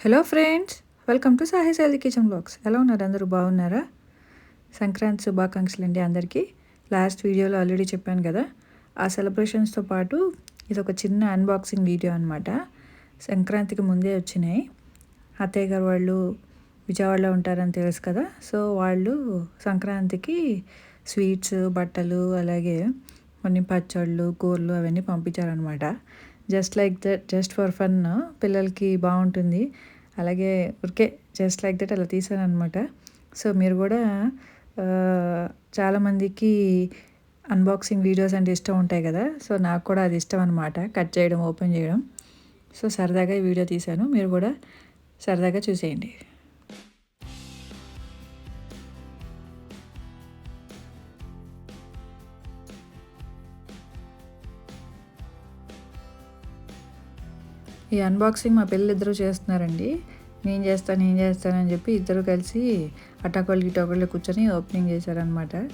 Hello friends welcome to Sahi Sai kitchen blogs ఎలా ఉన్నారు అందరూ? బాగున్నారా? సంక్రాంతి శుభాకాంక్షలు అండి అందరికీ. లాస్ట్ వీడియోలో ఆల్రెడీ చెప్పాను కదా. ఆ సెలబ్రేషన్స్తో పాటు ఇది ఒక చిన్న అన్బాక్సింగ్ వీడియో అనమాట సంక్రాంతికి ముందే వచ్చినాయి. అత్తయ్య గారు వాళ్ళు విజయవాడలో ఉంటారని తెలుసు కదా. సో వాళ్ళు సంక్రాంతికి స్వీట్స్ బట్టలు అలాగే కొన్ని పచ్చళ్ళు కూరలు అవన్నీ పంపించారనమాట just like that just for fun పిల్లలకి బాగుంటుంది. అలాగే ఉరికే జస్ట్ లైక్ దట్ అలా తీసాను అనమాట సో మీరు కూడా చాలామందికి అన్బాక్సింగ్ వీడియోస్ అంటే ఇష్టం ఉంటాయి కదా. సో నాకు కూడా అది ఇష్టం అనమాట కట్ చేయడం ఓపెన్ చేయడం. సో సరదాగా ఈ వీడియో తీశాను మీరు కూడా సరదాగా చూసేయండి. ఈ అన్బాక్సింగ్ మా పిల్లలు చేస్తున్నారండి. నేను చేస్తాను నేను చేస్తానని చెప్పి ఇద్దరు కలిసి అటాకోళ్ళు ఇటాకోళ్ళు కూర్చొని ఓపెనింగ్ చేశారనమాట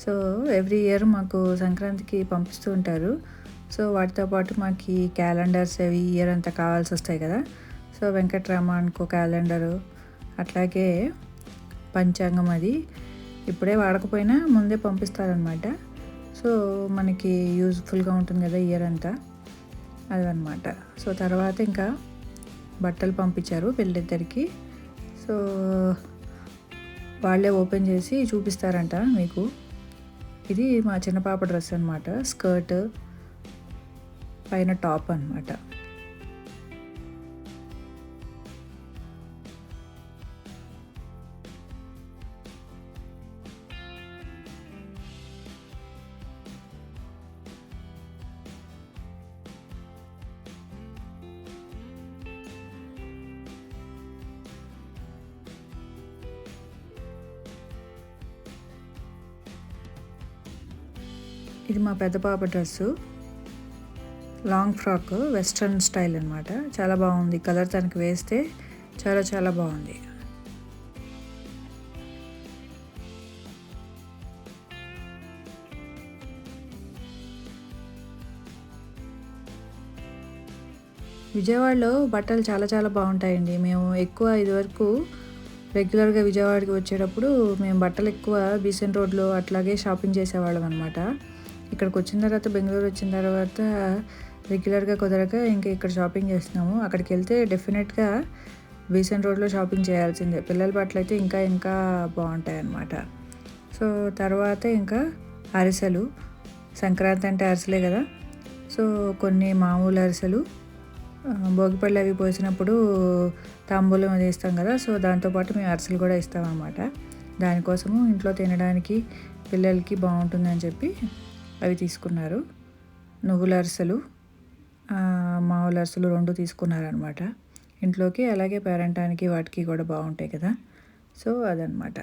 సో ఎవ్రీ ఇయర్ మాకు సంక్రాంతికి పంపిస్తూ ఉంటారు. సో వాటితో పాటు మాకు క్యాలెండర్స్ అవి ఇయర్ అంతా కావాల్సి వస్తాయి కదా. సో వెంకట్రామాన్కో క్యాలెండరు అట్లాగే పంచాంగం అది ఇప్పుడే వాడకపోయినా ముందే పంపిస్తారనమాట సో మనకి యూజ్ఫుల్గా ఉంటుంది కదా ఇయర్ అంతా. అదనమాట సో తర్వాత ఇంకా బట్టలు పంపించారు పెళ్ళిద్దరికి. సో వాళ్ళే ఓపెన్ చేసి చూపిస్తారంట మీకు. ఇది మా చిన్న పాప డ్రెస్ అనమాట స్కర్ట్ పైన టాప్ అనమాట ఇది మా పెద్ద పాప dress. Long frock western style అనమాట చాలా బాగుంది. కలర్ తనకి వేస్తే చాలా చాలా బాగుంది. విజయవాడలో బట్టలు చాలా చాలా బాగుంటాయండి. మేము ఎక్కువ ఇదివరకు రెగ్యులర్గా విజయవాడకి వచ్చేటప్పుడు మేము బట్టలు ఎక్కువ బీసెంట్ రోడ్లో అట్లాగే షాపింగ్ చేసేవాళ్ళం అనమాట ఇక్కడికి వచ్చిన తర్వాత బెంగళూరు వచ్చిన తర్వాత రెగ్యులర్గా కుదరక ఇంకా ఇక్కడ షాపింగ్ చేస్తున్నాము. అక్కడికి వెళ్తే డెఫినెట్గా బీసెంట్ రోడ్లో షాపింగ్ చేయాల్సిందే. పిల్లల బట్టలు అయితే ఇంకా ఇంకా బాగుంటాయి అన్నమాట సో తర్వాత ఇంకా అరిసెలు. సంక్రాంతి అంటే అరిసెలే కదా. సో కొన్ని మామూలు అరిసెలు. భోగిపళ్ళు అవి పోసినప్పుడు తాంబూలం అది ఇస్తాం కదా. సో దాంతోపాటు మేము అరిసెలు కూడా ఇస్తామన్నమాట. దానికోసము ఇంట్లో తినడానికి పిల్లలకి బాగుంటుందని చెప్పి అవి తీసుకున్నారు. నువ్వుల అరిసెలు మామూలు అరిసెలు రెండు తీసుకున్నారనమాట ఇంట్లోకి అలాగే పేరంటానికి వాటికి కూడా బాగుంటాయి కదా. సో అదనమాట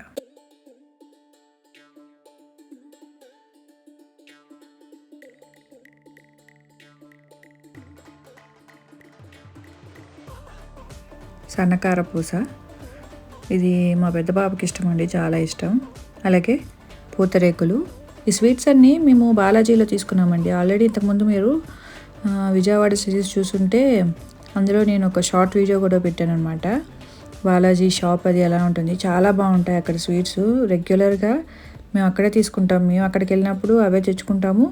సన్నకార పూస. ఇది మా పెద్ద బాబుకి ఇష్టం అండి చాలా ఇష్టం. అలాగే పూతరేకులు. ఈ స్వీట్స్ అన్నీ మేము బాలాజీలో తీసుకున్నామండి. ఆల్రెడీ ఇంతకుముందు మీరు విజయవాడ సిరీస్ చూసుంటే అందులో నేను ఒక షార్ట్ వీడియో కూడా పెట్టాను అనమాట బాలాజీ షాప్ అది ఎలా ఉంటుంది. చాలా బాగుంటాయి అక్కడ స్వీట్స్. రెగ్యులర్గా మేము అక్కడే తీసుకుంటాం. మేము అక్కడికి వెళ్ళినప్పుడు అవే తెచ్చుకుంటాము.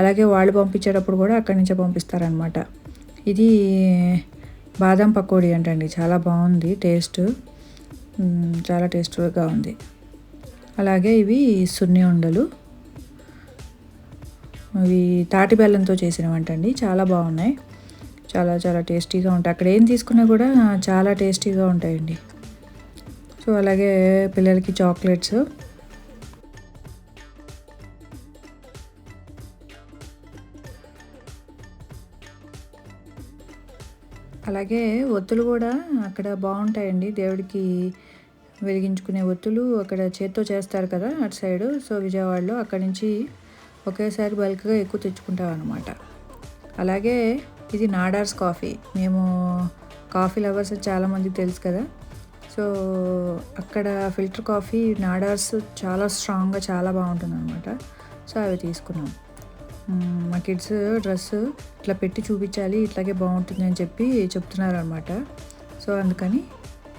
అలాగే వాళ్ళు పంపించేటప్పుడు కూడా అక్కడి నుంచే పంపిస్తారనమాట ఇది బాదం పకోడీ అంటండి. చాలా బాగుంది టేస్ట్. చాలా టేస్ట్గా ఉంది. అలాగే ఇవి సున్ని ఉండలు. అవి తాటి బెల్లంతో అండి చాలా బాగున్నాయి. చాలా చాలా టేస్టీగా ఉంటాయి. అక్కడ ఏం తీసుకున్నా కూడా చాలా టేస్టీగా ఉంటాయండి. సో అలాగే పిల్లలకి చాక్లెట్స్. అలాగే ఒత్తులు కూడా అక్కడ బాగుంటాయండి. దేవుడికి వెలిగించుకునే ఒత్తులు అక్కడ చేత్తో చేస్తారు కదా అటు సైడు. సో విజయవాడలో అక్కడి నుంచి ఒకేసారి బల్క్గా ఎక్కువ తెచ్చుకుంటాం అనమాట అలాగే ఇది నాడార్స్ కాఫీ. మేము కాఫీ లవర్స్ చాలామందికి తెలుసు కదా. సో అక్కడ ఫిల్టర్ కాఫీ నాడార్స్ చాలా స్ట్రాంగ్గా చాలా బాగుంటుంది అనమాట సో అవి తీసుకున్నాం. మా కిడ్స్ డ్రెస్ ఇట్లా పెట్టి చూపించాలి ఇట్లాగే బాగుంటుంది అని చెప్పి చెప్తున్నారు అనమాట సో అందుకని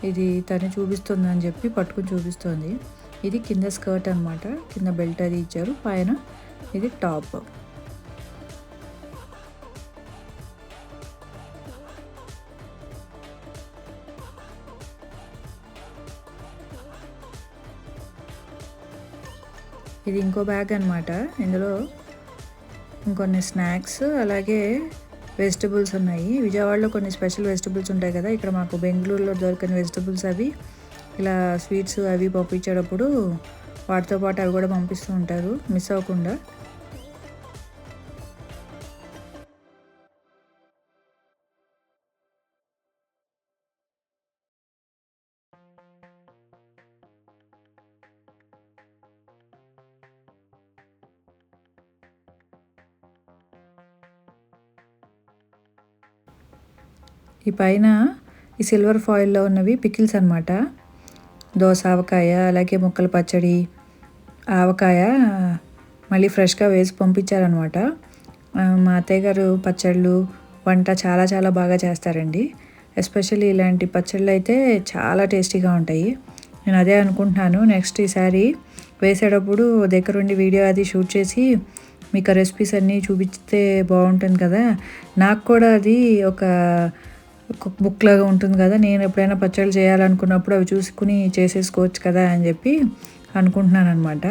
ఇది తను చూపిస్తుంది అని చెప్పి పట్టుకుని చూపిస్తుంది. ఇది కింద స్కర్ట్ అనమాట కింద బెల్ట్ అది ఇచ్చారు. పైన ఇది టాప్. ఇది ఇంకో బ్యాగ్ అనమాట ఇందులో ఇంకొన్ని స్నాక్స్ అలాగే వెజిటబుల్స్ ఉన్నాయి. విజయవాడలో కొన్ని స్పెషల్ వెజిటబుల్స్ ఉంటాయి కదా. ఇక్కడ మాకు బెంగళూరులో దొరికిన వెజిటబుల్స్ అవి ఇలా స్వీట్స్ అవి పంపించేటప్పుడు వాటితో పాటు అవి కూడా పంపిస్తూ ఉంటారు. మిస్ అవ్వకుండా. ఈ పైన ఈ సిల్వర్ ఫాయిల్లో ఉన్నవి పికిల్స్ అనమాట దోశ ఆవకాయ అలాగే ముక్కల పచ్చడి ఆవకాయ మళ్ళీ ఫ్రెష్గా వేసి పంపించారనమాట. మా అత్తయ్య గారు పచ్చళ్ళు వంట చాలా చాలా బాగా చేస్తారండి. ఎస్పెషల్లీ ఇలాంటి పచ్చళ్ళు అయితే చాలా టేస్టీగా ఉంటాయి. నేను అదే అనుకుంటున్నాను నెక్స్ట్ ఈసారి వేసేటప్పుడు దగ్గరుండి వీడియో అది షూట్ చేసి మీకు రెసిపీస్ అన్నీ చూపిస్తే బాగుంటుంది కదా. నాకు కూడా అది ఒక కుక్ బుక్ లాగా ఉంటుంది కదా నేను ఎప్పుడైనా పచ్చళ్ళు చేయాలనుకున్నప్పుడు అవి చూసుకుని చేసేసుకోవచ్చు కదా అని చెప్పి అనుకుంటున్నాను అనమాట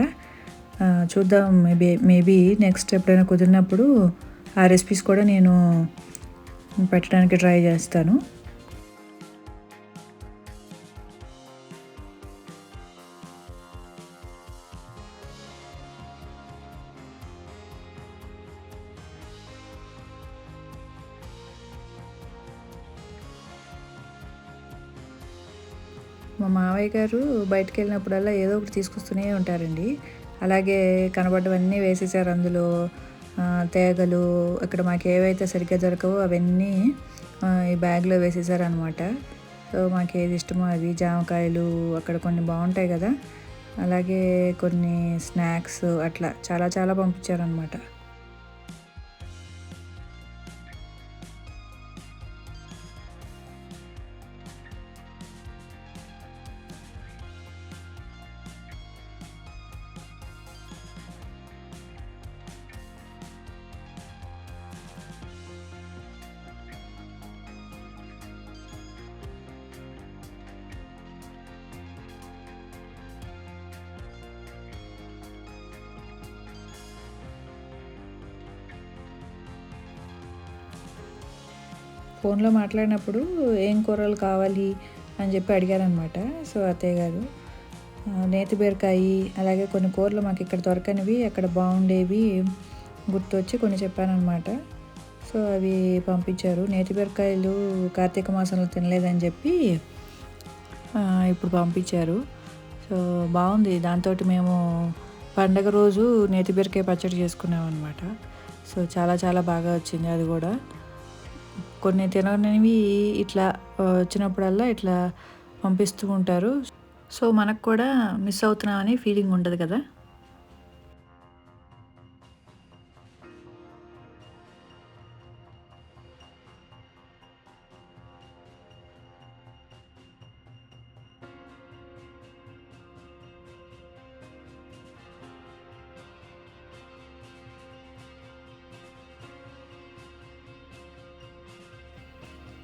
చూద్దాం మేబీ మేబీ నెక్స్ట్ ఎప్పుడైనా కుదిరినప్పుడు ఆ రెసిపీస్ కూడా నేను పెట్టడానికి ట్రై చేస్తాను. మావయ్య గారు బయటకు వెళ్ళినప్పుడల్లా ఏదో ఒకటి తీసుకొస్తూనే ఉంటారండి. అలాగే కనబడ్డవన్నీ వేసేసారు అందులో తేగలు ఇక్కడ మాకు ఏవైతే సరిగ్గా దొరకవో అవన్నీ ఈ బ్యాగ్లో వేసేసారనమాట సో మాకు ఏది ఇష్టమో అవి జామకాయలు అక్కడ కొన్ని బాగుంటాయి కదా. అలాగే కొన్ని స్నాక్స్ అట్లా చాలా చాలా పంపించారనమాట ఫోన్లో మాట్లాడినప్పుడు ఏం కూరలు కావాలి అని చెప్పి అడిగారనమాట. సో అత్తయ్య గారు నేతి బీరకాయ అలాగే కొన్ని కూరలు మాకు ఇక్కడ దొరకనివి అక్కడ బాగుండేవి గుర్తొచ్చి కొన్ని చెప్పానమాట సో అవి పంపించారు. నేతి బీరకాయలు కార్తీక మాసంలో తినలేదని చెప్పి ఇప్పుడు పంపించారు. సో బాగుంది. దాంతో మేము పండగ రోజు నేతి బీరకాయ పచ్చడి చేసుకున్నాం అనమాట సో చాలా చాలా బాగా వచ్చింది అది కూడా. కొన్ని తిననివి ఇట్లా వచ్చినప్పుడల్లా ఇట్లా పంపిస్తూ ఉంటారు. సో మనకు కూడా మిస్ అవుతున్నామని ఫీలింగ్ ఉండదు కదా?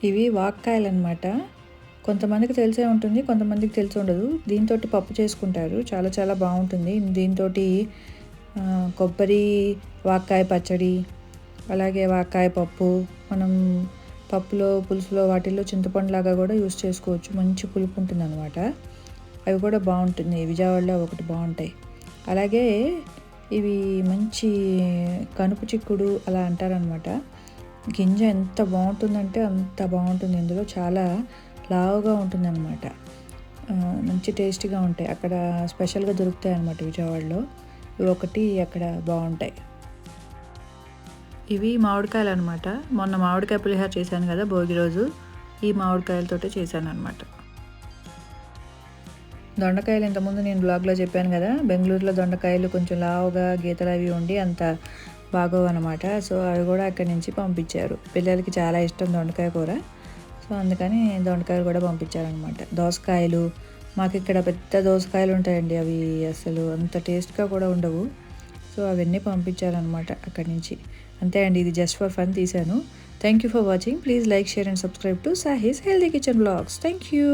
ఇవి వాక్కాయలు అనమాట కొంతమందికి తెలిసే ఉంటుంది కొంతమందికి తెలిసి ఉండదు. దీంతో పప్పు చేసుకుంటారు. చాలా చాలా బాగుంటుంది. దీంతో కొబ్బరి వాక్కాయ పచ్చడి అలాగే వాక్కాయ పప్పు. మనం పప్పులో పులుసులో వాటిల్లో చింతపండులాగా కూడా యూస్ చేసుకోవచ్చు. మంచి పులుపు ఉంటుంది అనమాట అవి కూడా బాగుంటుంది. విజయవాడలో ఒకటి బాగుంటాయి. అలాగే ఇవి మంచి కనుపు చిక్కుడు అలా అంటారనమాట గింజ ఎంత బాగుంటుందంటే అంత బాగుంటుంది. ఇందులో చాలా లావుగా ఉంటుంది అనమాట మంచి టేస్టీగా ఉంటాయి. అక్కడ స్పెషల్గా దొరుకుతాయి అన్నమాట విజయవాడలో. ఇవి ఒకటి అక్కడ బాగుంటాయి. ఇవి మామిడికాయలు అనమాట మొన్న మామిడికాయ పులిహార చేశాను కదా భోగి రోజు. ఈ మామిడికాయలతోటే చేశాను అనమాట దొండకాయలు ఇంతకుముందు నేను బ్లాగ్లో చెప్పాను కదా. బెంగళూరులో దొండకాయలు కొంచెం లావుగా గీతలు అవి ఉండి అంత బాగోవు అనమాట సో అవి కూడా అక్కడి నుంచి పంపించారు. పిల్లలకి చాలా ఇష్టం దొండకాయ కూర. సో అందుకని దొండకాయలు కూడా పంపించారనమాట దోసకాయలు మాకు ఇక్కడ పెద్ద దోసకాయలు ఉంటాయండి అవి అసలు అంత టేస్ట్గా కూడా ఉండవు. సో అవన్నీ పంపించారనమాట అక్కడి నుంచి. అంతే అండి ఇది జస్ట్ ఫర్ ఫన్ తీశాను. Thank you for watching please like share and subscribe to Sahi's healthy kitchen blogs thank you